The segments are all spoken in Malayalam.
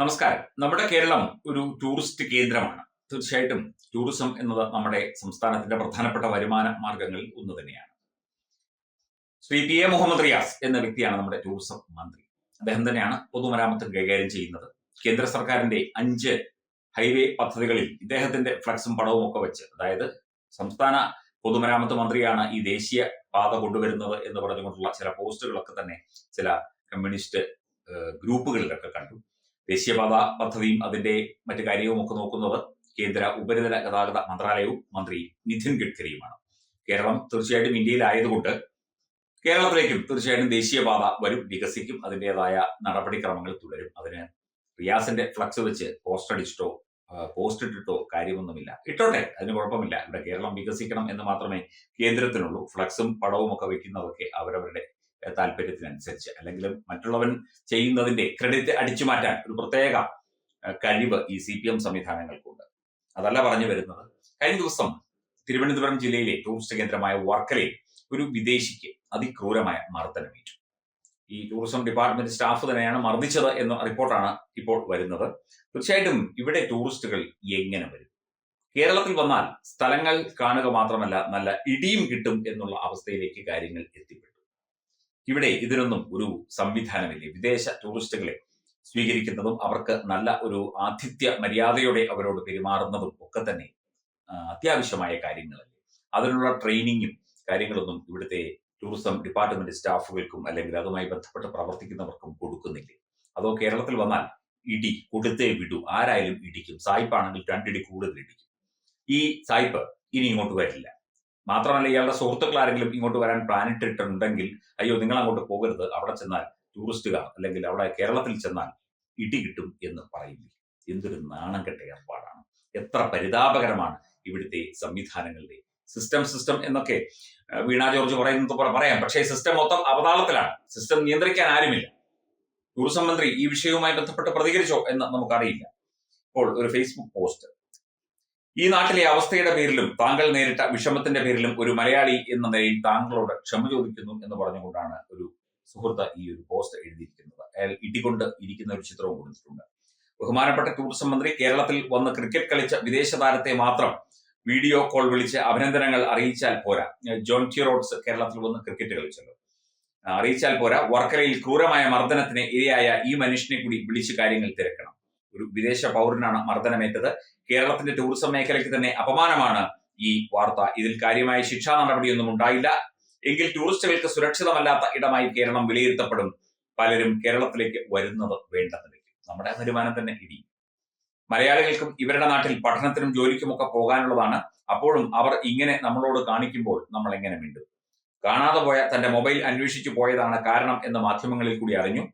നമസ്കാരം. നമ്മുടെ കേരളം ഒരു ടൂറിസ്റ്റ് കേന്ദ്രമാണ്. തീർച്ചയായിട്ടും ടൂറിസം എന്നത് നമ്മുടെ സംസ്ഥാനത്തിന്റെ പ്രധാനപ്പെട്ട വരുമാന മാർഗങ്ങളിൽ ഒന്ന് തന്നെയാണ്. ശ്രീ പി എ മുഹമ്മദ് റിയാസ് എന്ന വ്യക്തിയാണ് നമ്മുടെ ടൂറിസം മന്ത്രി. അദ്ദേഹം തന്നെയാണ് പൊതുമരാമത്ത് കൈകാര്യം ചെയ്യുന്നത്. കേന്ദ്ര സർക്കാരിന്റെ അഞ്ച് ഹൈവേ പദ്ധതികളിൽ ഇദ്ദേഹത്തിന്റെ ഫ്ലക്സും പടവും ഒക്കെ വെച്ച് അതായത് സംസ്ഥാന പൊതുമരാമത്ത് മന്ത്രിയാണ് ഈ ദേശീയ പാത കൊണ്ടുവരുന്നത് എന്ന് പറഞ്ഞുകൊണ്ടുള്ള ചില പോസ്റ്റുകളൊക്കെ തന്നെ ചില കമ്മ്യൂണിസ്റ്റ് ഗ്രൂപ്പുകളിലൊക്കെ കണ്ടു. ദേശീയപാത പദ്ധതിയും അതിന്റെ മറ്റു കാര്യവും ഒക്കെ നോക്കുന്നത് കേന്ദ്ര ഉപരിതല ഗതാഗത മന്ത്രാലയവും മന്ത്രി നിതിൻ ഗഡ്കരിയുമാണ്. കേരളം തീർച്ചയായിട്ടും ഇന്ത്യയിലായതുകൊണ്ട് കേരളത്തിലേക്കും തീർച്ചയായിട്ടും ദേശീയപാത വരും വികസിക്കും അതിന്റെതായ നടപടിക്രമങ്ങൾ തുടരും. അതിന് റിയാസിന്റെ ഫ്ലക്സ് വെച്ച് പോസ്റ്റ് അടിച്ചിട്ടോ പോസ്റ്റ് ഇട്ടിട്ടോ കാര്യമൊന്നുമില്ല. ഇട്ടോട്ടെ അതിന് കുഴപ്പമില്ല. ഇവിടെ കേരളം വികസിക്കണം എന്ന് മാത്രമേ കേന്ദ്രത്തിനുള്ളൂ. ഫ്ലക്സും പടവും ഒക്കെ വെക്കുന്നതൊക്കെ അവരവരുടെ താല്പര്യത്തിനനുസരിച്ച്. അല്ലെങ്കിൽ മറ്റുള്ളവൻ ചെയ്യുന്നതിന്റെ ക്രെഡിറ്റ് അടിച്ചു മാറ്റാൻ ഒരു പ്രത്യേക കഴിവ് ഈ സി പി എം സംവിധാനങ്ങൾക്കുണ്ട്. അതല്ല പറഞ്ഞു വരുന്നത്. കഴിഞ്ഞ ദിവസം തിരുവനന്തപുരം ജില്ലയിലെ ടൂറിസ്റ്റ് കേന്ദ്രമായ വർക്കലയിൽ ഒരു വിദേശിക്ക് അതിക്രൂരമായ മർദ്ദനമേറ്റു ഈ ടൂറിസം ഡിപ്പാർട്ട്മെന്റ് സ്റ്റാഫ് തന്നെയാണ് മർദ്ദിച്ചത് എന്ന റിപ്പോർട്ടാണ് ഇപ്പോൾ വരുന്നത്. തീർച്ചയായിട്ടും ഇവിടെ ടൂറിസ്റ്റുകൾ എങ്ങനെ വരും? കേരളത്തിൽ വന്നാൽ സ്ഥലങ്ങൾ കാണുക മാത്രമല്ല നല്ല ഇടിയും കിട്ടും എന്നുള്ള അവസ്ഥയിലേക്ക് കാര്യങ്ങൾ എത്തിപ്പെട്ടു ഇവിടെ ഇതിനൊന്നും ഒരു സംവിധാനമില്ല. വിദേശ ടൂറിസ്റ്റുകളെ സ്വീകരിക്കുന്നതും അവർക്ക് നല്ല ഒരു ആതിഥ്യ മര്യാദയോടെ അവരോട് പെരുമാറുന്നതും ഒക്കെ തന്നെ അത്യാവശ്യമായ കാര്യങ്ങളല്ലേ. അതിനുള്ള ട്രെയിനിങ്ങും കാര്യങ്ങളൊന്നും ഇവിടുത്തെ ടൂറിസം ഡിപ്പാർട്ട്മെന്റ് സ്റ്റാഫുകൾക്കും അല്ലെങ്കിൽ അതുമായി ബന്ധപ്പെട്ട് പ്രവർത്തിക്കുന്നവർക്കും കൊടുക്കുന്നില്ലേ. അതോ കേരളത്തിൽ വന്നാൽ ഇടി കൊടുത്തേ വിടൂ. ആരായാലും ഇടിക്കും. സായിപ്പാണെങ്കിൽ രണ്ടിടി കൂടുതൽ ഇടിക്കും. ഈ സായിപ്പ് ഇനി ഇങ്ങോട്ട് വരില്ല. മാത്രമല്ല ഇയാളുടെ സുഹൃത്തുക്കൾ ആരെങ്കിലും ഇങ്ങോട്ട് വരാൻ പ്ലാൻ ഇട്ടിട്ടുണ്ടെങ്കിൽ അയ്യോ നിങ്ങൾ അങ്ങോട്ട് പോകരുത്. അവിടെ ചെന്നാൽ ടൂറിസ്റ്റുകാർ അല്ലെങ്കിൽ അവിടെ കേരളത്തിൽ ചെന്നാൽ ഇടി കിട്ടും എന്ന് പറയില്ലേ എന്തൊരു നാണം കെട്ട ഏർപ്പാടാണ്. എത്ര പരിതാപകരമാണ് ഇവിടുത്തെ സംവിധാനങ്ങളുടെ സിസ്റ്റം സിസ്റ്റം എന്നൊക്കെ വീണാ ജോർജ് പറയുന്നത് പോലെ പറയാം. പക്ഷേ സിസ്റ്റം മൊത്തം അവതാളത്തിലാണ് സിസ്റ്റം നിയന്ത്രിക്കാൻ ആരുമില്ല. ടൂറിസം മന്ത്രി ഈ വിഷയവുമായി ബന്ധപ്പെട്ട് പ്രതികരിച്ചോ എന്ന് നമുക്കറിയില്ല. ഇപ്പോൾ ഒരു ഫേസ്ബുക്ക് പോസ്റ്റ് ഈ നാട്ടിലെ അവസ്ഥയുടെ പേരിലും താങ്കൾ നേരിട്ട വിഷമത്തിന്റെ പേരിലും ഒരു മലയാളി എന്ന നിലയിൽ താങ്കളോട് ക്ഷമ ചോദിക്കുന്നു എന്ന് പറഞ്ഞുകൊണ്ടാണ് ഒരു സുഹൃത്ത് ഈ ഒരു പോസ്റ്റ് എഴുതിയിരിക്കുന്നത്. അയാൾ ഇടികൊണ്ട് ഇരിക്കുന്ന ഒരു ചിത്രവും കൊടുത്തിട്ടുണ്ട്. ബഹുമാനപ്പെട്ട ടൂറിസം മന്ത്രി കേരളത്തിൽ വന്ന് ക്രിക്കറ്റ് കളിച്ച വിദേശ താരത്തെ മാത്രം വീഡിയോ കോൾ വിളിച്ച് അഭിനന്ദനങ്ങൾ അറിയിച്ചാൽ പോരാ. ജോൺ ടി റോഡ്സ് കേരളത്തിൽ വന്ന് ക്രിക്കറ്റ് കളിച്ചല്ലോ. അറിയിച്ചാൽ പോരാ. വർക്കലയിൽ ക്രൂരമായ മർദ്ദനത്തിന് ഇരയായ ഈ മനുഷ്യനെ കൂടി വിളിച്ച് കാര്യങ്ങൾ തിരക്കണം. ഒരു വിദേശ പൗരനാണ് മർദ്ദനമേറ്റത്. കേരളത്തിന്റെ ടൂറിസം മേഖലയ്ക്ക് തന്നെ അപമാനമാണ് ഈ വാർത്ത. ഇതിൽ കാര്യമായ ശിക്ഷാ നടപടിയൊന്നും ഉണ്ടായില്ല. എങ്കിൽ ടൂറിസ്റ്റുകൾക്ക് സുരക്ഷിതമല്ലാത്ത ഇടമായി കേരളം വിലയിരുത്തപ്പെടും. പലരും കേരളത്തിലേക്ക് വരുന്നത് വേണ്ടെന്ന് വെക്കും നമ്മുടെ അനുമാനം തന്നെ ഇടി. മലയാളികൾക്കും ഇവരുടെ നാട്ടിൽ പഠനത്തിനും ജോലിക്കുമൊക്കെ പോകാനുള്ളതാണ്. അപ്പോഴും അവർ ഇങ്ങനെ നമ്മളോട് കാണിക്കുമ്പോൾ നമ്മൾ എങ്ങനെ മിണ്ടും? കാണാതെ പോയ തന്റെ മൊബൈൽ അന്വേഷിച്ചു പോയതാണ് കാരണം എന്ന് മാധ്യമങ്ങളിൽ കൂടി അറിഞ്ഞു.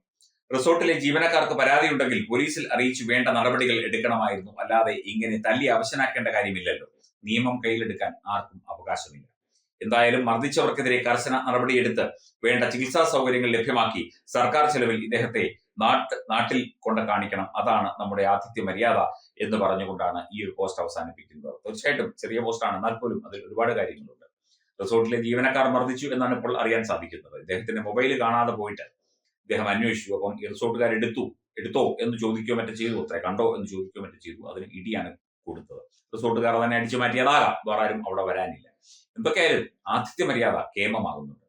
റിസോർട്ടിലെ ജീവനക്കാർക്ക് പരാതിയുണ്ടെങ്കിൽ പോലീസിൽ അറിയിച്ചു വേണ്ട നടപടികൾ എടുക്കണമായിരുന്നു. അല്ലാതെ ഇങ്ങനെ തല്ലി അവശനാക്കേണ്ട കാര്യമില്ലല്ലോ. നിയമം കയ്യിലെടുക്കാൻ ആർക്കും അവകാശമില്ല. എന്തായാലും മർദ്ദിച്ചവർക്കെതിരെ കർശന നടപടിയെടുത്ത് വേണ്ട ചികിത്സാ സൗകര്യങ്ങൾ ലഭ്യമാക്കി സർക്കാർ ചെലവിൽ ഇദ്ദേഹത്തെ നാട്ട് നാട്ടിൽ കൊണ്ട് കാണിക്കണം. അതാണ് നമ്മുടെ ആതിഥ്യ മര്യാദ എന്ന് പറഞ്ഞുകൊണ്ടാണ് ഈ ഒരു പോസ്റ്റ് അവസാനിപ്പിക്കുന്നത്. തീർച്ചയായിട്ടും ചെറിയ പോസ്റ്റാണ്. എന്നാൽ പോലും അതിൽ ഒരുപാട് കാര്യങ്ങളുണ്ട്. റിസോർട്ടിലെ ജീവനക്കാർ മർദ്ദിച്ചു എന്നാണ് ഇപ്പോൾ അറിയാൻ സാധിക്കുന്നത്. ഇദ്ദേഹത്തിന്റെ മൊബൈൽ കാണാതെ പോയിട്ട് ഇദ്ദേഹം അന്വേഷിച്ചു. അപ്പം ഈ റിസോർട്ടുകാർ എടുത്തു. എടുത്തോ എന്ന് ചോദിക്കുകയോ മറ്റേ ചെയ്തു. അത്ര കണ്ടോ എന്ന് ചോദിക്കുകയോ മറ്റേ ചെയ്തു. അതിന് ഇടിയാണ് കൊടുത്തത്. റിസോർട്ടുകാർ തന്നെ അടിച്ചു മാറ്റിയതാകാം. വേറെ ആരും അവിടെ വരാനില്ല. എന്തൊക്കെയായാലും ആതിഥ്യ മര്യാദ കേമമാകുന്നുണ്ട്.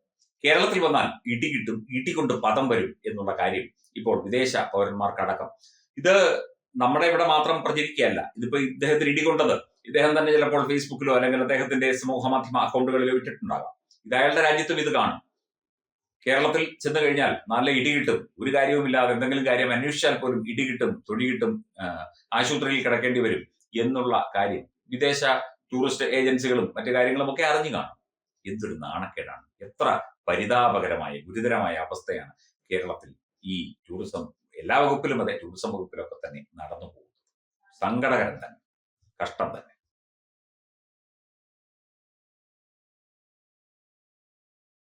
കേരളത്തിൽ വന്നാൽ ഇടി കിട്ടും ഇടി കൊണ്ട് പദം വരും എന്നുള്ള കാര്യം ഇപ്പോൾ വിദേശ പൗരന്മാർക്കടക്കം. ഇത് നമ്മുടെ ഇവിടെ മാത്രം പ്രചരിക്കുകയല്ല. ഇതിപ്പോ ഇദ്ദേഹത്തിന് ഇടി കൊണ്ടത് ഇദ്ദേഹം തന്നെ ചിലപ്പോൾ ഫേസ്ബുക്കിലോ അല്ലെങ്കിൽ അദ്ദേഹത്തിന്റെ സമൂഹ മാധ്യമ അക്കൗണ്ടുകളിലോ ഇട്ടിട്ടുണ്ടാകാം. ഇത് അയാളുടെ രാജ്യത്തും ഇത് കാണും. കേരളത്തിൽ ചെന്ന് കഴിഞ്ഞാൽ നല്ല ഇടി കിട്ടും. ഒരു കാര്യവുമില്ലാതെ എന്തെങ്കിലും കാര്യം അന്വേഷിച്ചാൽ പോലും ഇടി കിട്ടും തൊടി കിട്ടും ആശുപത്രിയിൽ കിടക്കേണ്ടി വരും എന്നുള്ള കാര്യം വിദേശ ടൂറിസ്റ്റ് ഏജൻസികളും മറ്റു കാര്യങ്ങളും ഒക്കെ അറിഞ്ഞു കാണും. എന്തൊരു നാണക്കേടാണ്. എത്ര പരിതാപകരമായ ഗുരുതരമായ അവസ്ഥയാണ് കേരളത്തിൽ ഈ ടൂറിസം എല്ലാ വകുപ്പിലും അതെ ടൂറിസം വകുപ്പിലൊക്കെ തന്നെ നടന്നു പോകുന്നത്. സങ്കടകരം തന്നെ കഷ്ടം തന്നെ.